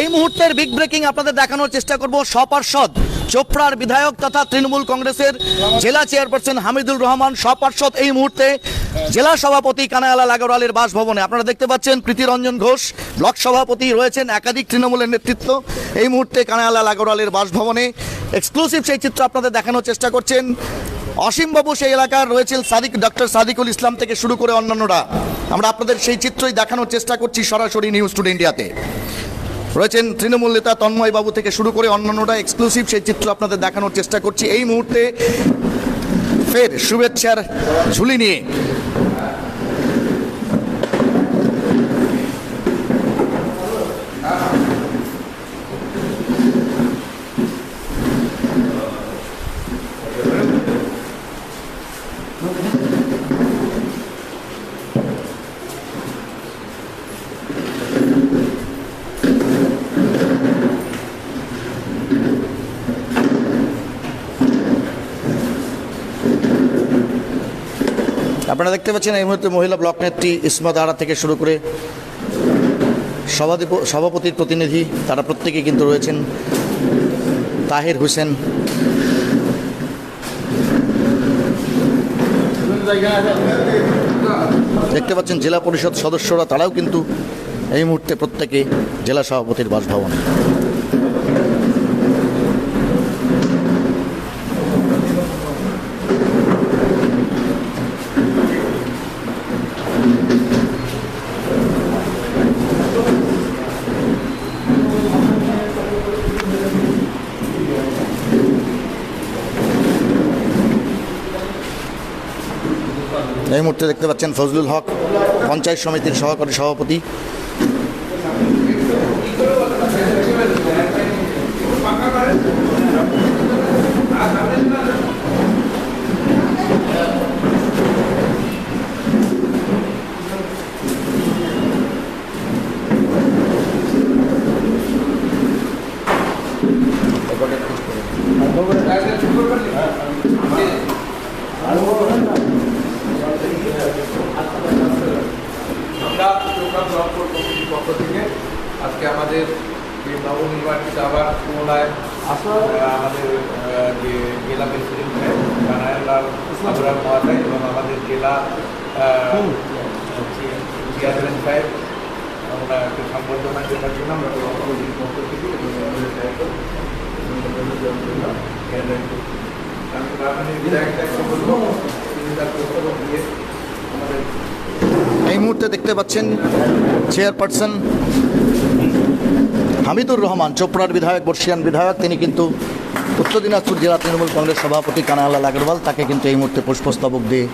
এই মুহূর্তের big breaking আপনাদের দেখানোর চেষ্টা করব সপার্ষদ চোপড়ার বিধায়ক তথা তৃণমূল কংগ্রেসের জেলা চেয়ারপারসন হামিদুল রহমান সপার্ষদ এই মুহূর্তে জেলা সভাপতি কানায়ালা লাগরওয়ালের বাসভবনে। আপনারা দেখতে পাচ্ছেন প্রীতিরঞ্জন ঘোষ, ব্লক সভাপতি রয়েছেন একাধিক তৃণমূলের নেতৃত্ব। এই মুহূর্তে কানায়ালা লাগরওয়ালের বাসভবনে এক্সক্লুসিভ সেই চিত্র আপনাদের দেখানোর চেষ্টা করছেন। অসীমবাবু সেই এলাকার রয়েছেন সাদিক ডক্টর সাদিকুল ইসলাম থেকে শুরু করে অন্যান্যরা। আমরা আপনাদের সেই চিত্রই দেখানোর চেষ্টা করছি সরাসরি নিউজ টুডে ইন্ডিয়াতে রয়েছেন তৃণমূল নেতা তন্ময় বাবু থেকে শুরু করে অন্যান্যরা এক্সক্লুসিভ সেই চিত্র আপনাদের দেখানোর চেষ্টা করছি। এই মুহূর্তে ফের শুভেচ্ছার ঝুলি নিয়ে আপনারা দেখতে পাচ্ছেন এই মুহূর্তে মহিলা ব্লক নেত্রী ইসমত আরা থেকে শুরু করে সভাধিপ, সভাপতির প্রতিনিধি, তারা প্রত্যেকে কিন্তু রয়েছেন। তাহির হোসেন। দেখতে পাচ্ছেন জেলা পরিষদ সদস্যরা, তারাও কিন্তু এই মুহূর্তে প্রত্যেকে জেলা সভাপতির বাসভবনে। দেখতে পাচ্ছেন ফজলুল হক পঞ্চায়েত সমিতির সহকারী সভাপতি আমরা চোপড়া ব্লক কমিটির পক্ষ থেকে আজকে আমাদের যে নবনির্বাচিত আবার পুনরায় আহ, আমাদের আহ, যে জেলা প্রেসিডেন্ট সাহেব কানায়ালাল আবরার মহাশয় এবং আমাদের জেলা চেয়ারম্যান সাহেব ওনাকে সম্বর্ধনা দেওয়ার জন্য আমরা ব্লক কমিটির পক্ষ থেকে এবং আমাদের সাহেবকে সম্বর্ধনা দেওয়ার জন্য জ্ঞান আমি গ্রামের বিধায়ক সাহেবকে বলব তিনি তার বক্তব্য দিয়ে আমাদের এই মুহূর্তে দেখতে পাচ্ছেন চেয়ারপারসন হামিদুর রহমান, চোপড়ার বিধায়ক, বর্ষিয়ান বিধায়ক। তিনি কিন্তু উত্তর দিনাজপুর জেলা তৃণমূল কংগ্রেস সভাপতি কানালাল আগরওয়াল তাকে কিন্তু এই মুহূর্তে পুষ্পস্তবক দিয়ে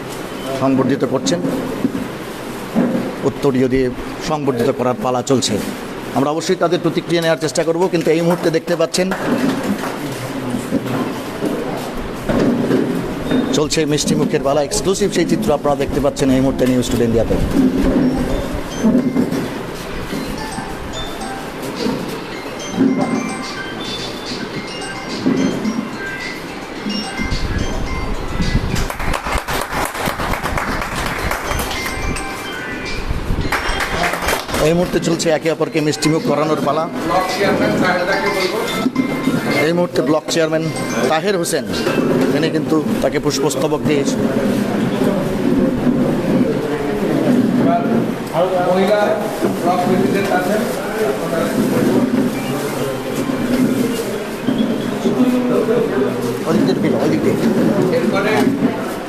সংবর্ধিত করছেন। উত্তরীয় দিয়ে সংবর্ধিত করার পালা চলছে। আমরা অবশ্যই তাদের প্রতিক্রিয়া নেওয়ার চেষ্টা করব, কিন্তু এই মুহূর্তে দেখতে পাচ্ছেন চলছে মিষ্টি মুখের পালা এক্সক্লুসিভ সেই চিত্র আপনারা দেখতে পাচ্ছেন এই মুহূর্তে নিউজ টুডে ইন্ডিয়াতে এই মুহূর্তে চলছে একে অপরকে মিষ্টিমুখ করানোর পালা। এই মুহূর্তে ব্লক চেয়ারম্যান তাহের হোসেন। তিনি কিন্তু তাকে পুষ্পস্তবক দিয়ে মহিলা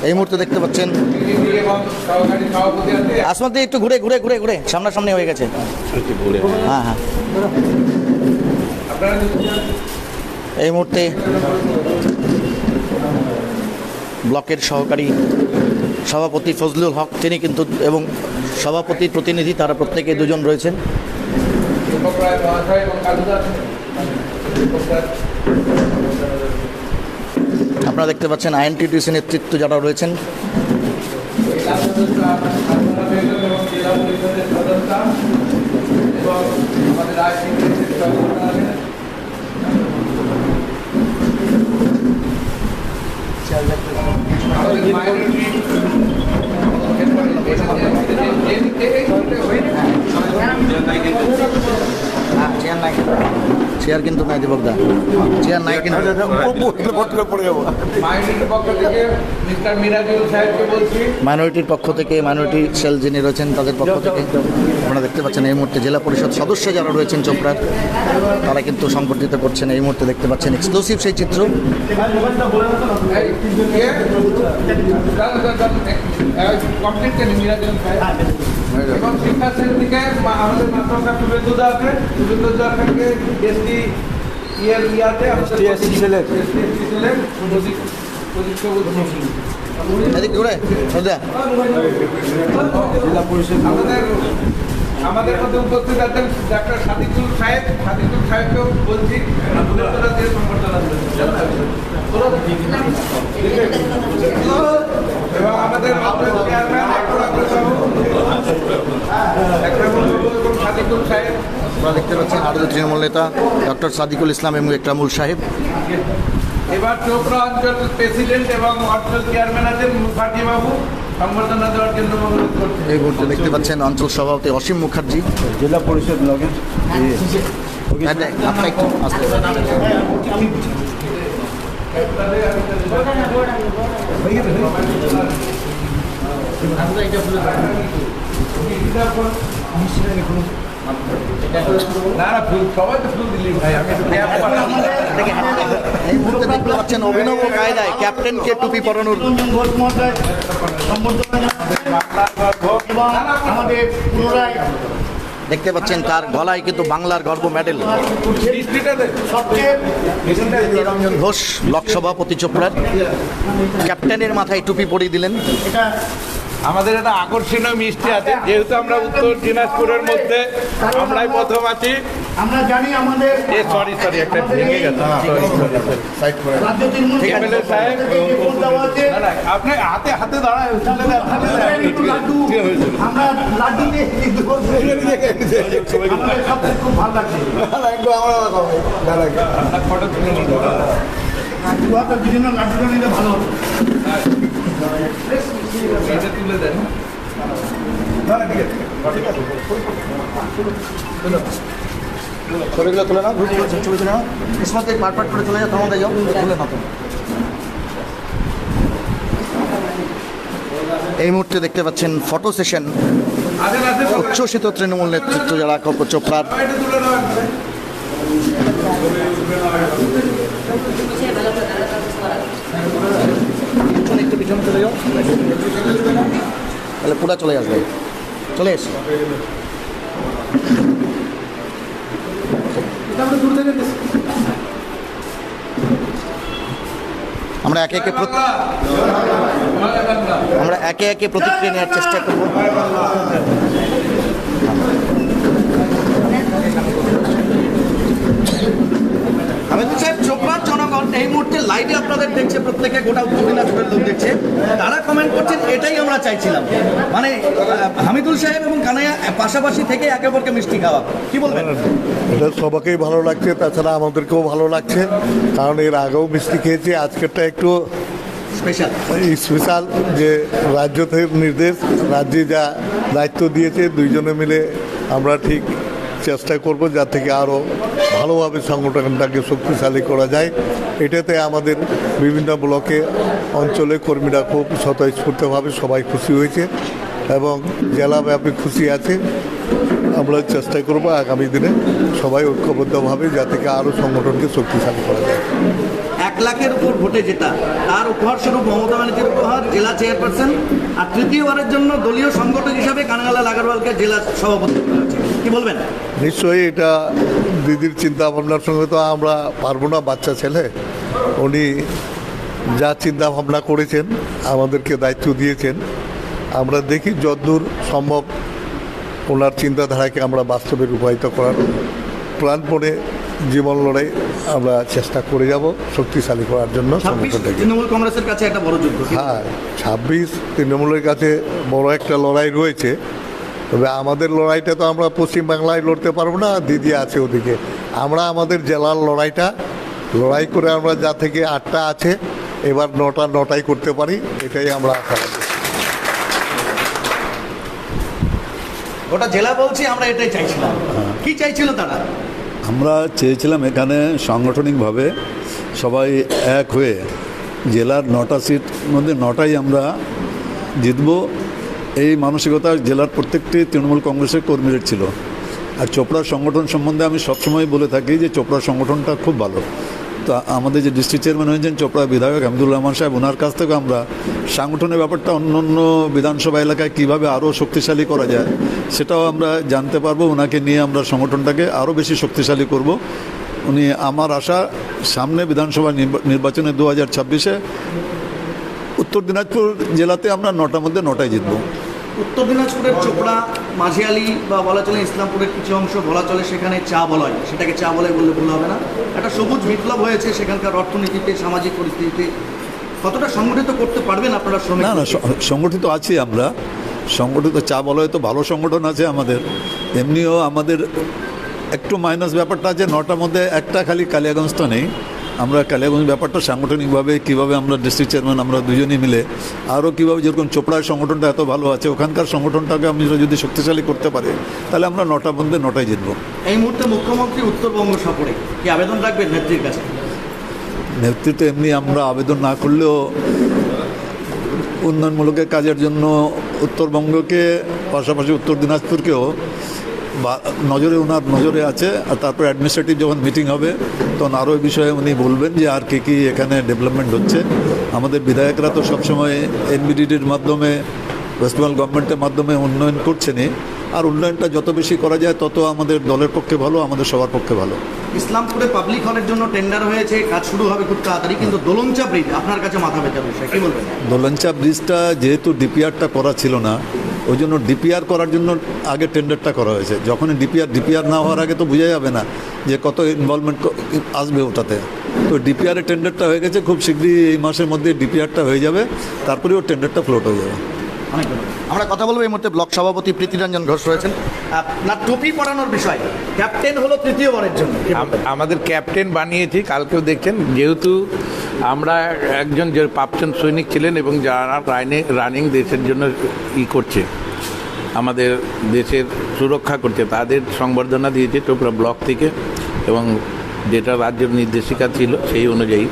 এই মুহূর্তে দেখতে পাচ্ছেন। আসমাতে একটু ঘুরে ঘুরে ঘুরে ঘুরে সামনাসামনি হয়ে গেছে। হ্যাঁ হ্যাঁ। এই মুহূর্তে ব্লকের সহকারী সভাপতি ফজলুল হক, তিনি কিন্তু এবং সভাপতি প্রতিনিধি তারা প্রত্যেকে দুজন রয়েছেন। আপনারা দেখতে পাচ্ছেন আইএনটিটিসি নেতৃত্ব যারা রয়েছেন। এবং আমাদের রাজনীতির সদস্য আছেন আমাদের minority এরপরে যে- যে- যে- যে- হয়ে চেয়ার নাই। চেয়ার কিন্তু নাই দীপক দা। চেয়ার নাই কিন্তু। মাইনরিটির পক্ষ থেকে মিস্টার মিরাজুল সাহেবকে বলছি। মাইনরিটির পক্ষ থেকে মাইনরিটি সেল যিনি রয়েছেন তাদের পক্ষ থেকে আপনারা দেখতে পাচ্ছেন এই মুহূর্তে জেলা পরিষদ সদস্য যারা রয়েছেন চোপড়ার তারা কিন্তু সংগঠিত করছেন। এই মুহূর্তে দেখতে পাচ্ছেন এক্সক্লুসিভ সেই চিত্র। কমপ্লিট করেন মিরাজুল সাহেব। এবং শিক্ষা সেল আমাদের মাত্রা শুভেন্দু দা আছে শুভেন্দু দা থেকে এসটি ইয়ার ইয়াতে এসটি এসটি সেলের এসটি এসটি সোজা আমাদের আমাদের মধ্যে উপস্থিত আছেন ডাক্তার সাদিকুল সাহেব। সাদিকুল সাহেবকেও বলছি সংবর্ধনা এবং আমাদের মাধ্যমিক চেয়ারম্যান একরামুল বাবু একরামুল বাবু এবং সাদিকুল সাহেব আপনারা দেখতে পাচ্ছেন আরও তৃণমূল নেতা ডক্টর সাদিকুল ইসলাম এবং একরামুল সাহেব। এবার চোপড়া অঞ্চল প্রেসিডেন্ট এবং অঞ্চল চেয়ারম্যান আছেন মুখার্জি বাবু। সংবর্ধনা দেওয়ার জন্য অনুরোধ করছি। এই মুহূর্তে দেখতে পাচ্ছেন অঞ্চল সভাপতি অসীম মুখার্জি। জেলা পরিষদ লগে আপনারা একটু আসতে দেখতে পাচ্ছেন অভিনব কায়দায় ক্যাপ্টেনকে টুপি পরানোর দেখতে পাচ্ছেন তার গলায় কিন্তু বাংলার গর্ব মেডেল। নিরঞ্জন ঘোষ ব্লক সভাপতি চোপড়ার ক্যাপ্টেনের মাথায় টুপি পরিয়ে দিলেন। আমাদের একটা আকর্ষণীয় মিষ্টি আছে যেহেতু আমরা উত্তর দিনাজপুরের মধ্যে আমরাই প্রথম আছি। আমরা জানি আমাদের এ সরি সরি একটা ভেঙে গেছে। সরি সাহেব যে ভোট দেওয়া আছে, না, না, আপনি হাতে হাতে দাঁড়ায় দেন। একটু লাড্ডু আমরা লাড্ডু। আমাদের খুব ভালো লাগছে ফটো তুলে ভালো এটা তুলে নাও ছবি তুলে নাও পাট পাট করে চলে যাও তোমাদের যাও তুলে নাও এই মুহূর্তে দেখতে পাচ্ছেন ফটো সেশন উচ্ছ্বসিত তৃণমূল নেতৃত্ব যারা কপ- চোপড়ার এটা তুলে নেওয়া পিছনে একটু পিছনে চলে যাও। তাহলে পুরা চলে আসবে। চলে এস। আমরা একে একে আমরা একে একে প্রতিক্রিয়া নেওয়ার চেষ্টা করব। আমি তো জনগণ এই মুহূর্তে লাইভে আপনাদের দেখছে প্রত্যেকে গোটা উত্তর দিনাজপুরের লোক দেখছে। তারা কমেন্ট করছেন এটাই আমরা চাইছিলাম। মানে হামিদুল সাহেব এবং কানাইয়া পাশাপাশি থেকে একে অপরকে মিষ্টি খাওয়া। কি বলবেন? এটা সবাইকেই ভালো লাগছে তাছাড়া আমাদেরকেও ভালো লাগছে। কারণ এর আগেও মিষ্টি খেয়েছি আজকেরটা একটু স্পেশাল স্পেশাল যে রাজ্য থেকে নির্দেশ রাজ্যে যা দায়িত্ব দিয়েছে দুইজনে মিলে আমরা ঠিক চেষ্টা করব যা থেকে আরও ভালোভাবে সংগঠনটাকে শক্তিশালী করা যায়। এটাতে আমাদের বিভিন্ন ব্লকে অঞ্চলে কর্মীরা খুব স্বতঃস্ফূর্তভাবে সবাই খুশি হয়েছে এবং জেলাব্যাপী খুশি আছে। আমরা চেষ্টা করব আগামী দিনে সবাই ঐক্যবদ্ধভাবে যা থেকে আরও সংগঠনকে শক্তিশালী করা যায়। এক লাখের উপর ভোটে জেতা, তার উপহার স্বরূপ মমতা ব্যানার্জির উপহার জেলা চেয়ারপারসন আর তৃতীয়বারের জন্য দলীয় সংগঠক হিসাবে কানাগালা লাগারওয়ালকে জেলা সভাপতি কি বলবেন? নিশ্চয়ই এটা দিদির চিন্তা ভাবনার সঙ্গে তো আমরা পারব না বাচ্চা ছেলে। উনি যা চিন্তা ভাবনা করেছেন আমাদেরকে দায়িত্ব দিয়েছেন। আমরা দেখি যতদূর সম্ভব ওনার চিন্তাধারাকে আমরা বাস্তবে রূপায়িত করার প্রাণপণে জীবন লড়াই আমরা চেষ্টা করে যাব শক্তিশালী করার জন্য তৃণমূল কংগ্রেসের কাছে একটা বড় যুদ্ধ হ্যাঁ ছাব্বিশ তৃণমূলের কাছে বড় একটা লড়াই রয়েছে। তবে আমাদের লড়াইটা তো আমরা পশ্চিমবাংলায় লড়তে পারব না দিদি আছে ওদিকে। আমরা আমাদের জেলার লড়াইটা লড়াই করে আমরা যা থেকে আটটা আছে এবার নটা নটাই করতে পারি এটাই আমরা আশা রাখি। গোটা জেলা বলছি আমরা এটাই চাইছিলাম। কি চাইছিল তারা? আমরা চেয়েছিলাম এখানে সাংগঠনিকভাবে সবাই এক হয়ে জেলার নটা সিট মধ্যে নটাই আমরা জিতব। এই মানসিকতা জেলার প্রত্যেকটি তৃণমূল কংগ্রেসের কর্মীদের ছিল। আর চোপড়ার সংগঠন সম্বন্ধে আমি সবসময় বলে থাকি যে চোপড়ার সংগঠনটা খুব ভালো। তো আমাদের যে ডিস্ট্রিক্ট চেয়ারম্যান হয়েছেন চোপড়া বিধায়ক আব্দুল রহমান সাহেব ওনার কাছ থেকে আমরা সাংগঠনের ব্যাপারটা অন্য অন্য বিধানসভা এলাকায় কীভাবে আরও শক্তিশালী করা যায় সেটাও আমরা জানতে পারব। ওনাকে নিয়ে আমরা সংগঠনটাকে আরও বেশি শক্তিশালী করব। উনি আমার আশা, সামনে বিধানসভা নির্বা- নির্বাচনে দু হাজার ছাব্বিশে উত্তর দিনাজপুর জেলাতে আমরা নটার মধ্যে নটায় জিতবো। উত্তর দিনাজপুরের চোপড়া মাঝিয়ালি বা বলা চলে ইসলামপুরের কিছু অংশ বলা চলে সেখানে চা বলয় সেটাকে চা বলয় বললে ভুল হবে না। একটা সবুজ বিপ্লব হয়েছে সেখানকার অর্থনীতিতে সামাজিক পরিস্থিতিতে। কতটা সংগঠিত করতে পারবেন আপনারা শ্রমিক? না না সংগঠিত আছি আমরা। সংগঠিত চা বলয় তো ভালো সংগঠন আছে আমাদের। এমনিও আমাদের একটু মাইনাস ব্যাপারটা আছে নটার মধ্যে একটা খালি কালিয়াগঞ্জ তো নেই। আমরা কালিয়াগঞ্জ ব্যাপারটা সাংগঠনিকভাবে কীভাবে আমরা ডিস্ট্রিক্ট চেয়ারম্যান আমরা দুজনেই মিলে আরও কীভাবে যেরকম চোপড়ার সংগঠনটা এত ভালো আছে ওখানকার সংগঠনটাকে আমি যদি শক্তিশালী করতে পারি তাহলে আমরা নটা মধ্যে নটায় জিতবো। এই মুহূর্তে মুখ্যমন্ত্রী উত্তরবঙ্গ সফরে কি আবেদন রাখবেন নেত্রীর কাছে? নেতৃত্বে এমনি আমরা আবেদন না করলেও উন্নয়নমূলকের কাজের জন্য উত্তরবঙ্গকে পাশাপাশি উত্তর দিনাজপুরকেও নজরে ওনার নজরে আছে আর তারপর অ্যাডমিনিস্ট্রেটিভ যখন মিটিং হবে তখন আরও এই বিষয়ে উনি বলবেন যে আর কী কী এখানে ডেভেলপমেন্ট হচ্ছে। আমাদের বিধায়করা তো সবসময় এনবিডিডির মাধ্যমে ওয়েস্ট বেঙ্গল গভর্নমেন্টের মাধ্যমে উন্নয়ন করছেনই আর উন্নয়নটা যত বেশি করা যায় তত আমাদের দলের পক্ষে ভালো আমাদের সবার পক্ষে ভালো। ইসলামপুরে পাবলিক হলের জন্য টেন্ডার হয়েছে কাজ শুরু হবে খুব তাড়াতাড়ি কিন্তু দোলংচা ব্রিজ আপনার কাছে মাথা ব্যথার বিষয় কি বলবেন? দোলঞ্চা ব্রিজটা যেহেতু ডিপিআরটা করা ছিল না ওই জন্য ডিপিআর করার জন্য আগে টেন্ডারটা করা হয়েছে। যখনই ডিপিআর ডিপিআর না হওয়ার আগে তো বোঝা যাবে না যে কত ইনভলভমেন্ট আসবে ওটাতে। তো ডিপিআরের টেন্ডারটা হয়ে গেছে, খুব শীঘ্রই এই মাসের মধ্যে ডিপিআরটা হয়ে যাবে তারপরে ওর টেন্ডারটা ফ্লোট হয়ে যাবে। অনেক। আমরা কথা বলব এই মুহূর্তে ব্লক সভাপতি প্রীতিরঞ্জন ঘোষ রয়েছেন। আপনার টুপি পরানোর বিষয়। ক্যাপ্টেন হলো তৃতীয়বারের জন্য। আমাদের ক্যাপ্টেন বানিয়েছি, কালকেও দেখছেন। যেহেতু আমরা একজন যে প্রাপ্তন সৈনিক ছিলেন এবং যারা রানিং রানিং দেশের জন্য ই করছে, আমাদের দেশের সুরক্ষা করছে, তাদের সংবর্ধনা দিয়েছে চোপড়া ব্লক থেকে এবং যেটা রাজ্যের নির্দেশিকা ছিল সেই অনুযায়ী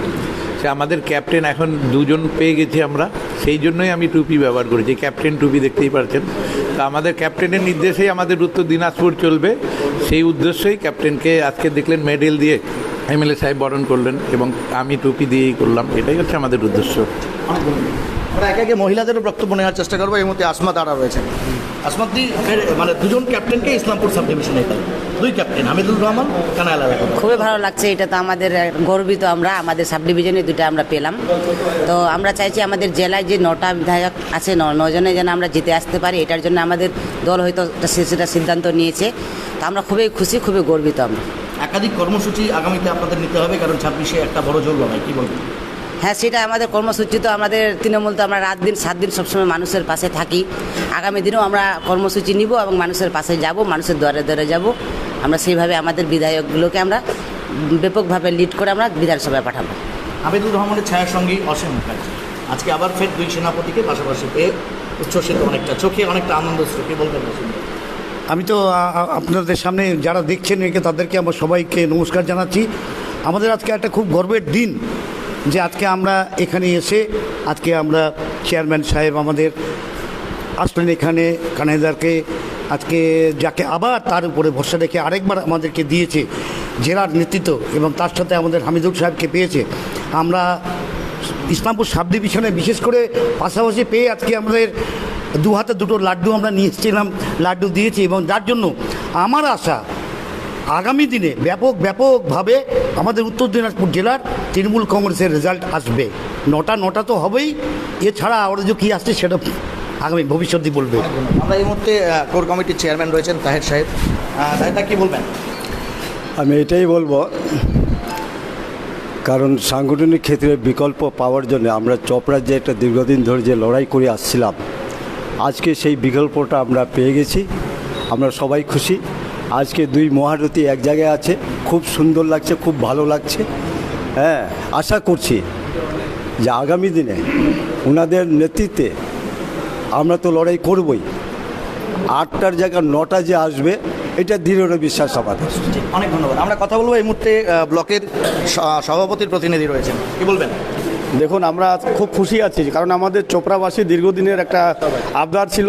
সে আমাদের ক্যাপ্টেন এখন দুজন পেয়ে গেছি আমরা। সেই জন্যই আমি টুপি ব্যবহার করেছি ক্যাপ্টেন টুপি দেখতেই পারছেন। তা আমাদের ক্যাপ্টেনের নির্দেশেই আমাদের উত্তর দিনাজপুর চলবে। সেই উদ্দেশ্যেই ক্যাপ্টেনকে আজকে দেখলেন মেডেল দিয়ে এমএলএ সাহেব বরণ করলেন এবং আমি টুপি দিয়েই করলাম। এটাই হচ্ছে আমাদের উদ্দেশ্য। আমরা একে একে মহিলাদেরও বক্তব্য নেওয়ার চেষ্টা করব। এই মধ্যে আসমাত আরা রয়েছেন। আসমাত দি ফের- মানে দুজন ক্যাপ্টেনকে ইসলামপুর সাব ডিভিশনে দুই ক্যাপ্টেন হামিদুল রহমান কানায়ালা খুবই ভালো লাগছে এটা তো আমাদের গর্বিত আমরা আমাদের সাব ডিভিশনে দুটো আমরা পেলাম। তো আমরা চাইছি আমাদের জেলায় যে নটা বিধায়ক আছে নজনে যেন আমরা জিতে আসতে পারি এটার জন্য আমাদের দল হয়তো সেটা সিদ্ধান্ত নিয়েছে। তো আমরা খুবই খুশি খুবই গর্বিত আমরা। একাধিক কর্মসূচি আগামীতে আপনাদের নিতে হবে কারণ ছাব্বিশে একটা বড় জোর লড়াই কি বলবেন? হ্যাঁ সেটা আমাদের কর্মসূচি তো আমাদের তৃণমূল তো আমরা রাত দিন সাত দিন সবসময় মানুষের পাশে থাকি। আগামী দিনেও আমরা কর্মসূচি নিব এবং মানুষের পাশে যাব মানুষের দ্বারে দ্বারে যাব। আমরা সেইভাবে আমাদের বিধায়কগুলোকে আমরা ব্যাপকভাবে লিড করে আমরা বিধানসভায় পাঠাবো। হামিদুল রহমানের ছায়ার সঙ্গী অসীম মুখার্জি। আজকে আবার ফের দুই সেনাপতিকে পাশাপাশি পেয়ে উচ্ছ্বসিত অনেকটা চোখে অনেকটা আনন্দ কি বলবেন আমি তো আপনাদের সামনে যারা দেখছেন একে তাদেরকে আমরা সবাইকে নমস্কার জানাচ্ছি। আমাদের আজকে একটা খুব গর্বের দিন। যে আজকে আমরা এখানে এসে, আজকে আমরা চেয়ারম্যান সাহেব আমাদের আসলেন এখানে কানাইদারকে আজকে যাকে আবার তার উপরে ভরসা রেখে আরেকবার আমাদেরকে দিয়েছে জেলার নেতৃত্ব এবং তার সাথে আমাদের হামিদুল সাহেবকে পেয়েছে। আমরা ইসলামপুর সাব ডিভিশনে বিশেষ করে পাশাপাশি পেয়ে আজকে আমাদের দু হাতে দুটো লাড্ডু আমরা নিয়ে এসেছিলাম, লাড্ডু দিয়েছি এবং যার জন্য আমার আশা আগামী দিনে ব্যাপক ব্যাপকভাবে আমাদের উত্তর দিনাজপুর জেলার তৃণমূল কংগ্রেসের রেজাল্ট আসবে। নটা নটা তো হবেই। এছাড়া আরও যে কী আসছে সেটা আগামী ভবিষ্যতই বলবে। আমরা এই মুহূর্তে কোর কমিটির চেয়ারম্যান রয়েছেন তাহের সাহেব। তাহের কি বলবেন? আমি এটাই বলব কারণ সাংগঠনিক ক্ষেত্রে বিকল্প পাওয়ার জন্য আমরা চপড়ার যে একটা দীর্ঘদিন ধরে যে লড়াই করে আসছিলাম আজকে সেই বিকল্পটা আমরা পেয়ে গেছি। আমরা সবাই খুশি। আজকে দুই মহারথী এক জায়গায় আছে। খুব সুন্দর লাগছে, খুব ভালো লাগছে। হ্যাঁ আশা করছি যে আগামী দিনে ওনাদের নেতৃত্বে আমরা তো লড়াই করবই। আটটার জায়গা নটা যে আসবে, এটা দৃঢ় বিশ্বাস আমাদের। অনেক ধন্যবাদ। আমরা কথা বলব এই মুহূর্তে ব্লকের সভাপতির প্রতিনিধি রয়েছেন। কি বলবেন? দেখুন, আমরা খুব খুশি আছি, কারণ আমাদের চোপড়াবাসী দীর্ঘদিনের একটা আবদার ছিল,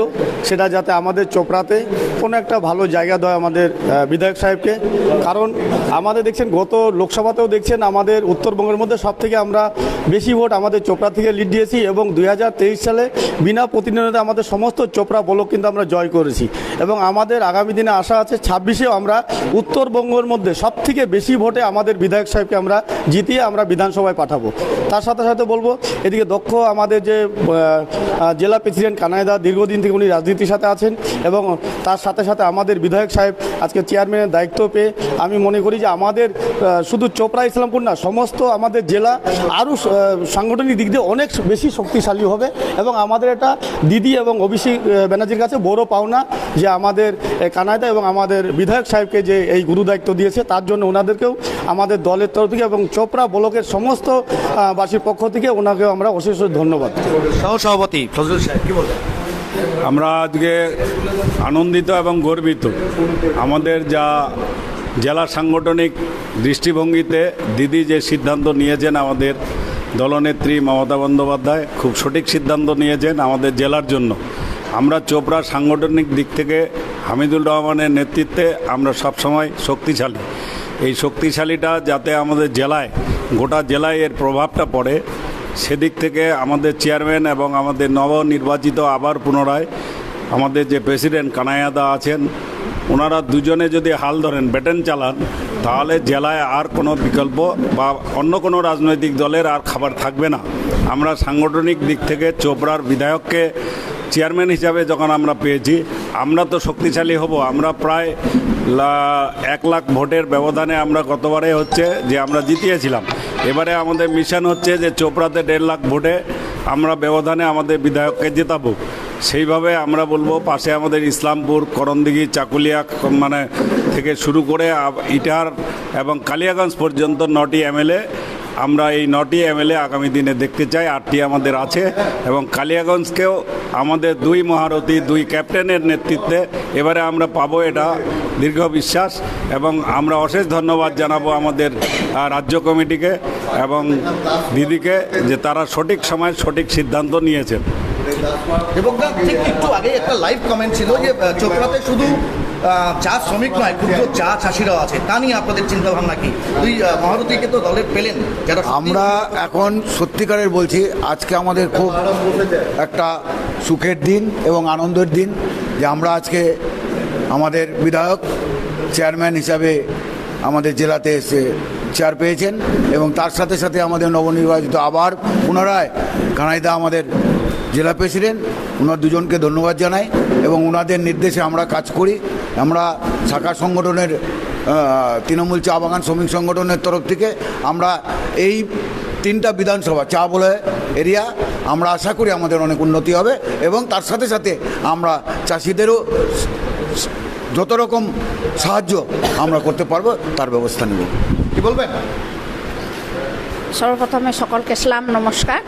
সেটা যাতে আমাদের চোপড়াতে কোনো একটা ভালো জায়গা দেয় আমাদের বিধায়ক সাহেবকে। কারণ আমাদের দেখছেন, গত লোকসভাতেও দেখছেন, আমাদের উত্তরবঙ্গের মধ্যে সব থেকে আমরা বেশি ভোট আমাদের চোপড়া থেকে লিড দিয়েছি এবং দু হাজার তেইশ সালে বিনা প্রতিনিধিতে আমাদের সমস্ত চোপড়া ব্লক কিন্তু আমরা জয় করেছি। এবং আমাদের আগামী দিনে আশা আছে ছাব্বিশেও আমরা উত্তরবঙ্গের মধ্যে সব থেকে বেশি ভোটে আমাদের বিধায়ক সাহেবকে আমরা জিতিয়ে আমরা বিধানসভায় পাঠাবো। তার সাথে সাথে বলব। এদিকে দক্ষ আমাদের যে জেলা প্রেসিডেন্ট কানাইদা দীর্ঘদিন থেকে উনি রাজনীতির সাথে আছেন এবং তার সাথে সাথে আমাদের বিধায়ক সাহেব আজকে চেয়ারম্যানের দায়িত্ব পেয়ে আমি মনে করি যে আমাদের শুধু চোপড়া ইসলামপুর না সমস্ত আমাদের জেলা আরও সাংগঠনিক দিক দিয়ে অনেক বেশি শক্তিশালী হবে এবং আমাদের এটা দিদি এবং অভিষেক ব্যানার্জির কাছে বড় পাওনা যে আমাদের আহ, কানাইদা এবং আমাদের বিধায়ক সাহেবকে যে এই গুরু দায়িত্ব দিয়েছে তার জন্য ওনাদেরকেও আমাদের দলের তরফ থেকে এবং চোপড়া ব্লকের সমস্ত বাসীর পক্ষ থেকে ওনাকেও আমরা অশেষ অশেষ ধন্যবাদ। সহ সভাপতি ফজলুল সাহেব কি বলবেন? আমরা আজকে আনন্দিত এবং গর্বিত। আমাদের যা জেলা সাংগঠনিক দৃষ্টিভঙ্গিতে দিদি যে সিদ্ধান্ত নিয়েছেন আমাদের দলনেত্রী মমতা বন্দ্যোপাধ্যায় খুব সঠিক সিদ্ধান্ত নিয়েছেন আমাদের জেলার জন্য। আমরা চোপড়া সাংগঠনিক দিক থেকে হামিদুল রহমানের নেতৃত্বে আমরা সবসময় শক্তিশালী। এই শক্তিশালীটা যাতে আমাদের জেলায় গোটা জেলায় এর প্রভাবটা পড়ে। সেদিক থেকে আমাদের চেয়ারম্যান এবং আমাদের নবনির্বাচিত আবার পুনরায় আমাদের যে প্রেসিডেন্ট কানায়াদা আছেন, ওনারা দুজনে যদি হাল ধরেন, ব্যাটেন চালান, তাহলে জেলায় আর কোনো বিকল্প বা অন্য কোনো রাজনৈতিক দলের আর খাবার থাকবে না। আমরা সাংগঠনিক দিক থেকে চোপড়ার বিধায়ককে চেয়ারম্যান হিসাবে যখন আমরা পেয়েছি, আমরা তো শক্তিশালী হব। আমরা প্রায় এক লাখ ভোটের ব্যবধানে আমরা গতবারে হচ্ছে যে আমরা জিতিয়েছিলাম। এবারে আমাদের মিশন হচ্ছে যে চোপড়াতে দেড় লাখ ভোটে আমরা ব্যবধানে আমাদের বিধায়ককে জেতাবো। সেইভাবে আমরা বলব পাশে আমাদের ইসলামপুর, করণদিঘি, চাকুলিয়া মানে থেকে শুরু করে ইটার এবং কালিয়াগঞ্জ পর্যন্ত নটি এমএলএ আমরা এই নটি এমএলএ আগামী দিনে দেখতে চাই। আটটি আমাদের আছে এবং কালিয়াগঞ্জকেও আমাদের দুই মহারথী, দুই ক্যাপ্টেনের নেতৃত্বে এবারে আমরা পাবো এটা দীর্ঘ বিশ্বাস এবং আমরা অশেষ ধন্যবাদ জানাব আমাদের রাজ্য কমিটিকে এবং দিদিকে যে তারা সঠিক সময় সঠিক সিদ্ধান্ত নিয়েছেন। ঠিক একটু আগে একটা লাইভ কমেন্ট ছিল যে চোপড়াতে শুধু চা শ্রমিক নয় ক্ষুদ্র চা চাষিরাও আছে। তা নিয়ে আপনাদের চিন্তা ভাবনা কি? দুই আহ, মহারথীকে তো দলে পেলেন। যারা আমরা এখন সত্যিকারের বলছি আজকে আমাদের খুব একটা সুখের দিন এবং আনন্দের দিন যে আমরা আজকে আমাদের বিধায়ক চেয়ারম্যান হিসাবে আমাদের জেলাতে এসে চেয়ার পেয়েছেন এবং তার সাথে সাথে আমাদের নবনির্বাচিত আবার পুনরায় কানাইদা আমাদের জেলা প্রেসিডেন্ট ওনার দুজনকে ধন্যবাদ জানাই এবং ওনাদের নির্দেশে আমরা কাজ করি। আমরা শাখা সংগঠনের তৃণমূল চা বাগান শ্রমিক সংগঠনের তরফ থেকে আমরা এই তিনটা বিধানসভা, চা বলে এরিয়া, আমরা আশা করি আমাদের অনেক উন্নতি হবে এবং তার সাথে সাথে আমরা চাষিদেরও যত রকম সাহায্য আমরা করতে পারব, তার ব্যবস্থা নেব। কি বলবেন? সর্বপ্রথমে সকলকে সালাম, নমস্কার,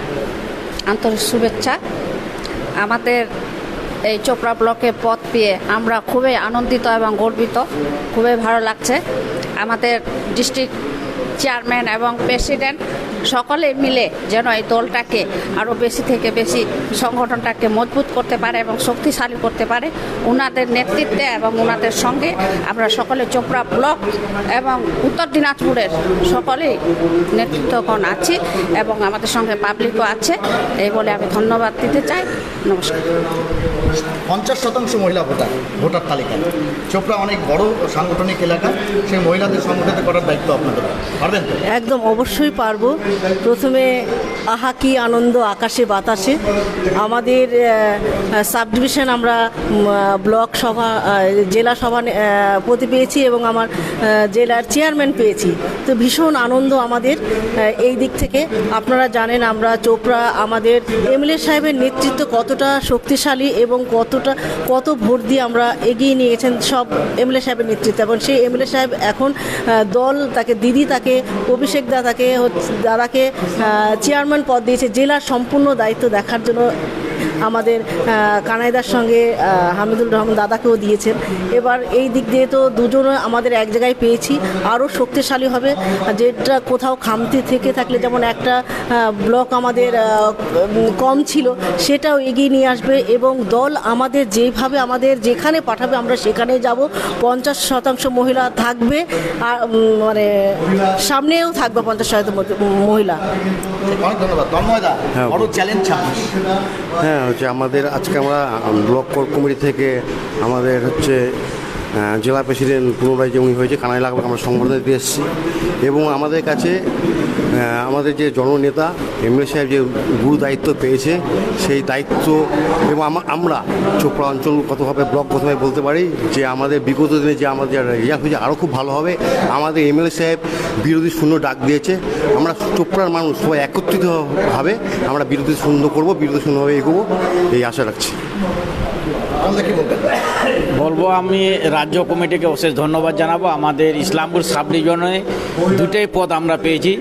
আন্তরিক শুভেচ্ছা। আমাদের এই চোপড়া ব্লকে পথ পেয়ে আমরা খুবই আনন্দিত এবং গর্বিত। খুবই ভালো লাগছে। আমাদের ডিস্ট্রিক্ট চেয়ারম্যান এবং প্রেসিডেন্ট সকলে মিলে যেন এই দলটাকে আরও বেশি থেকে বেশি সংগঠনটাকে মজবুত করতে পারে এবং শক্তিশালী করতে পারে। ওনাদের নেতৃত্বে এবং ওনাদের সঙ্গে আমরা সকলে চোপড়া ব্লক এবং উত্তর দিনাজপুরের সকলেই নেতৃত্বগণ আছি এবং আমাদের সঙ্গে পাবলিকও আছে। এই বলে আমি ধন্যবাদ দিতে চাই। নমস্কার। পঞ্চাশ শতাংশ মহিলা ভোটার ভোটার তালিকায় চোপড়া অনেক বড় সাংগঠনিক এলাকা সেই মহিলাদের সংগঠিত করার দায়িত্ব আপনাদের। পারবেন তো? একদম অবশ্যই পারব। প্রথমে, আহা কি আনন্দ, আকাশে বাতাসে। আমাদের সাব ডিভিশন আমরা ব্লক সভা জেলা সভা পতি পেয়েছি এবং আমার জেলার চেয়ারম্যান পেয়েছি। তো ভীষণ আনন্দ আমাদের এই দিক থেকে। আপনারা জানেন আমরা চোপড়া, আমাদের এমএলএ সাহেবের নেতৃত্ব কতটা শক্তিশালী এবং কতটা, কত ভোট দিয়ে আমরা এগিয়ে নিয়ে গেছেন সব এমএলএ সাহেবের নেতৃত্বে। এবং সেই এমএলএ সাহেব এখন দল, তাকে দিদি, তাকে অভিষেক দা, তাকে হচ্ছে- দাদাকে চেয়ারম্যান পদ দিয়েছে। জেলার সম্পূর্ণ দায়িত্ব দেখার জন্য আমাদের কানাইদার সঙ্গে হামিদুল রহমান দাদাকেও দিয়েছেন। এবার এই দিক দিয়ে তো দুজনে আমাদের এক জায়গায় পেয়েছি। আরও শক্তিশালী হবে। যেটা কোথাও খামতি থেকে থাকলে যেমন একটা ব্লক আমাদের কম ছিল সেটাও এগিয়ে নিয়ে আসবে এবং দল আমাদের যেভাবে আমাদের যেখানে পাঠাবে আমরা সেখানে যাব। পঞ্চাশ শতাংশ মহিলা থাকবে আর মানে সামনেও থাকবে পঞ্চাশ শতাংশ মহিলা। অনেক ধন্যবাদ। হ্যাঁ। হ্যাঁ হচ্ছে আমাদের আজকে আমরা ব্লক কোর কমিটি থেকে আমাদের হচ্ছে জেলা প্রেসিডেন্ট পুনরায় যে উনি হয়েছে কানাই লাগবে আমরা সংবর্ধনা দিয়ে এসেছি। এবং আমাদের কাছে আমাদের যে জননেতা, এমএলএ সাহেব যে গুরু দায়িত্ব পেয়েছে, সেই দায়িত্ব এবং আমরা চোপড়া অঞ্চল কতভাবে, ব্লক প্রথমে বলতে পারি, যে আমাদের বিগত দিনে যে আমাদের রেজাল্ট হয়েছে, আরও খুব ভালো হবে। আমাদের এমএলএ সাহেব বিরোধী শূন্য ডাক দিয়েছে। আমরা চোপড়ার মানুষ সবাই একত্রিতভাবে আমরা বিরোধী শূন্য করব, বিরোধী শূন্যভাবে এগোবো, এই আশা রাখছি। বলব আমি রাজ্য কমিটিকে অশেষ ধন্যবাদ জানাব। আমাদের ইসলামপুর সাব ডিভিশনে দুটাই পদ আমরা পেয়েছি।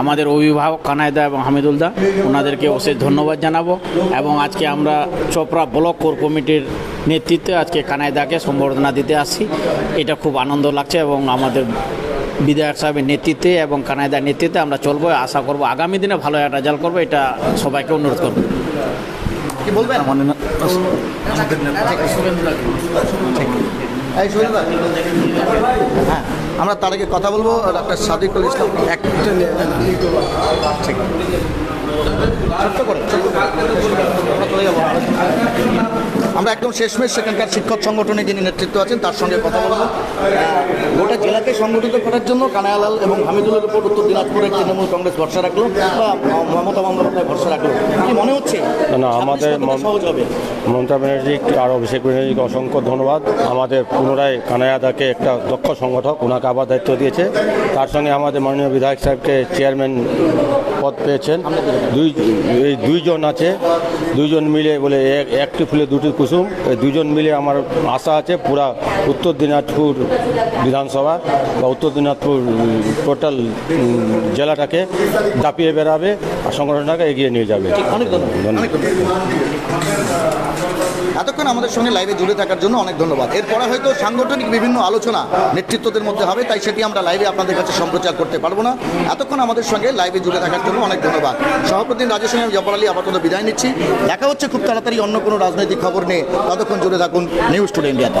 আমাদের অভিভাবক কানায়দা এবং হামিদুলদা, ওনাদেরকে অশেষ ধন্যবাদ জানাব এবং আজকে আমরা চোপড়া ব্লক কোর কমিটির নেতৃত্বে আজকে কানায়দাকে সম্বর্ধনা দিতে আসছি। এটা খুব আনন্দ লাগছে এবং আমাদের বিধায়ক সাহেবের নেতৃত্বে এবং কানাইদার নেতৃত্বে আমরা চলবো। আশা করব আগামী দিনে ভালো একটা রেজাল্ট করব। এটা সবাইকে অনুরোধ করব। কি বলবেন এই। হ্যাঁ আমরা তার আগে কথা বলব ডাক্তার সাদিকুল ইসলাম এক ঠিক। আমরা একদম শেষমেশ সেখানকার শিক্ষক সংগঠনে যিনি নেতৃত্ব আছেন তার সঙ্গে কথা বলব। গোটা জেলাকে সংগঠিত করার জন্য কানায়ালাল এবং হামিদুলের উপর উত্তর দিনাজপুরের তৃণমূল কংগ্রেস ভরসা রাখল বা মমতা বন্দ্যোপাধ্যায় ভরসা রাখল। কি মনে হচ্ছে? না আমাদের মমতা ব্যানার্জি আর অভিষেক ব্যানার্জিকে অসংখ্য ধন্যবাদ। আমাদের পুনরায় কানায়াদাকে একটা দক্ষ সংগঠক ওনাকে আবার দায়িত্ব দিয়েছে। তার সঙ্গে আমাদের মাননীয় বিধায়ক সাহেবকে চেয়ারম্যান পদ পেয়েছেন। দুই এই দুইজন আছে দুইজন মিলে বলে এক একটি ফুলে দুটি কুসুম এই দুজন মিলে আমার আশা আছে পুরা উত্তর দিনাজপুর বিধানসভা বা উত্তর দিনাজপুর টোটাল জেলাটাকে দাপিয়ে বেড়াবে আর সংগঠনটাকে এগিয়ে নিয়ে যাবে। অনেক ধন্যবাদ। এতক্ষণ আমাদের সঙ্গে লাইভে জুড়ে থাকার জন্য অনেক ধন্যবাদ। এরপরে হয়তো সাংগঠনিক বিভিন্ন আলোচনা নেতৃত্বদের মধ্যে হবে, তাই সেটি আমরা লাইভে আপনাদের কাছে সম্প্রচার করতে পারব না। এতক্ষণ আমাদের সঙ্গে লাইভে জুড়ে থাকার জন্য অনেক ধন্যবাদ। সভাপতি রাজেশ আমি জব্বার আলী, আপাতত বিদায় নিচ্ছি। দেখা হচ্ছে খুব তাড়াতাড়ি অন্য কোনো রাজনৈতিক খবর নিয়ে। ততক্ষণ জুড়ে থাকুন নিউজ টুডে ইন্ডিয়াতে